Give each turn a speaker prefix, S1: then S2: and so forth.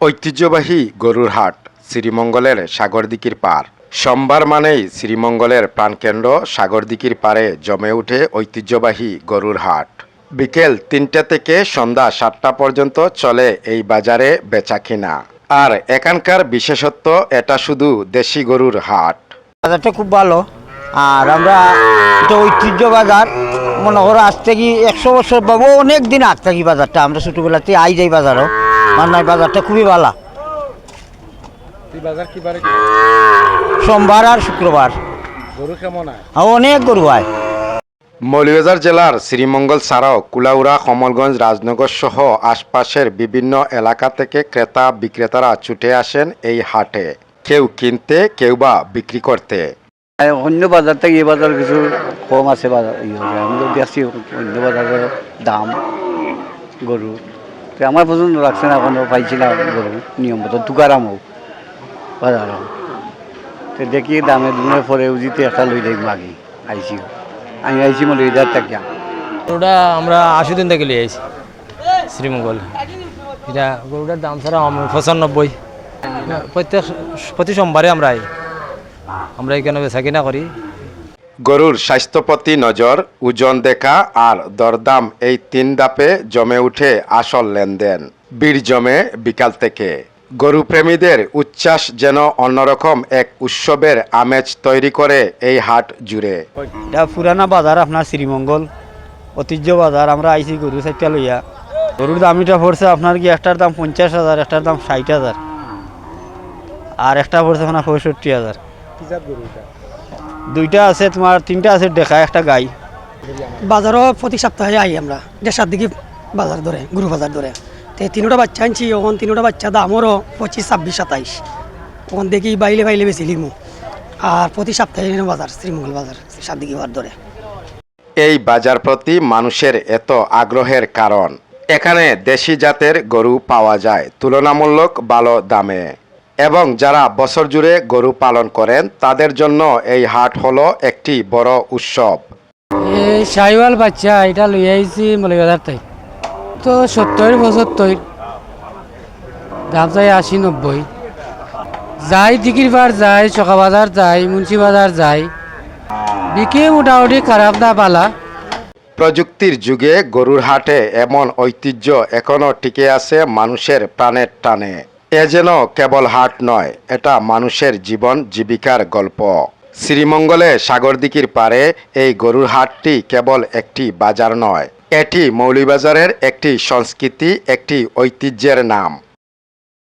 S1: ঐতিহ্যবাহী গরুর হাট, শ্রীমঙ্গলের সাগরদিকির পার। সোমবার মানেই শ্রীমঙ্গলের প্রাণকেন্দ্র সাগরদিকির পারে জমে ওঠে ঐতিহ্যবাহী গরুর হাট। বিকেল তিনটা থেকে সন্ধ্যা সাতটা পর্যন্ত চলে এই বাজারে বেচাকিনা। আর এখানকার বিশেষত্ব, এটা শুধু দেশি গরুর হাট।
S2: বাজারটা খুব ভালো। আর আমরা এটা ঐতিহ্য বাজার। মনে করো আজ থেকে একশো বছর বাবু অনেক দিন আগ থাকি বাজারটা। আমরা ছোটোবেলাতে আই যাই বাজারও। মানে বাজারটা খুবই ভালো। সোমবার আর শুক্রবার।
S3: গরু কেমন হয়
S2: অনেক গরু হয়
S1: মৌলভীবাজার জেলার শ্রীমঙ্গল ছাড়াও কুলাউড়া কমলগঞ্জ রাজনগর সহ আশপাশের বিভিন্ন এলাকা থেকে ক্রেতা বিক্রেতারা ছুটে আসেন এই হাটে। কেউ কিনতে কেউ বা বিক্রি করতে।
S4: অন্য বাজার থেকে এই বাজার কিছু কম আছে বাজার। অন্য বাজারের দাম গরু। আমার পছন্দ লাগছে না, এখনও পাইছি না নিয়ম মতো তুকারাম হোক, বাজার তো দেখি দামে দুমে পরে উজিতে একটা লই দেখব আগে আইছি। আমি আইছি মনে ইদার থাকিয়া
S5: গরুটা আমরা আশি দিন থেকে লিয়ে আইছি, শ্রীমঙ্গল। এটা গরুটার দাম ছাড়া পঁচানব্বই। প্রত্যেক, প্রতি সোমবারে আমরা আই। আমরা এখানে বেচা কিনা করি।
S1: গরুর স্বাস্থ্যপতি নজর ওজন দেখা আর দরদাম এই তিন দাপে জমে উঠে আসল লেনদেন। বীর জমে বিকাল থেকে। গরু প্রেমীদের উচ্ছ্বাস যেন অন্যরকম এক উৎসবের আমেজ তৈরি করে এই হাট জুড়ে।
S2: এটা পুরানা বাজার আপনার শ্রীমঙ্গল। ঐতিহ্য বাজার আমরা আইছি গরু চারটা লইয়া। গরুর দামিটা পড়ছে আপনার কি একটার দাম পঞ্চাশ হাজার একটার দাম ষাট হাজার। আর একটা পড়ছে আপনার পঁয়ষট্টি হাজার। দুইটা আছে তোমার তিনটা আছে দেখা একটা গাই।
S6: বাজারও প্রতি সপ্তাহে আই আমরা দেড়শার দিকে বাজার ধরে গরু বাজার ধরে। তো তিনোটা বাচ্চা আনছি ওখান তিনোটা বাচ্চা দামরও পঁচিশ ছাব্বিশ সাতাইশ। ওখান দেখি বাইলে বাইলে বেশি লিমু। আর প্রতি সপ্তাহে বাজার শ্রীমঙ্গল বাজার সাত দিকে বার ধরে।
S1: এই বাজার প্রতি মানুষের এত আগ্রহের কারণ। এখানে দেশি জাতের গরু পাওয়া যায় তুলনামূলক ভালো দামে। এবং যারা বছর জুড়ে গরু পালন করেন তাদের জন্য এই হাট হলো একটি বড় উৎসব।
S7: এই শাহিওয়াল বাচ্চা এটা লই আইছি মলিবাজার তাই তো সত্তর পঁচাত্তর দাম যায় আশি নব্বই। যাই দিকির বার যায় চকা বাজার যায় মুন্সি বাজার যায় বিকে মোটামুটি খারাপ না পালা।
S1: প্রযুক্তির যুগে গরুর হাটে এমন ঐতিহ্য এখনও টিকে আছে মানুষের প্রাণের টানে। এ যেন কেবল হাট নয়, এটা মানুষের জীবন জীবিকার গল্প। শ্রীমঙ্গলে সাগরদিকির পারে এই গরুর হাটটি কেবল একটি বাজার নয়, এটি মৌলিবাজারের একটি সংস্কৃতি, একটি ঐতিহ্যের নাম।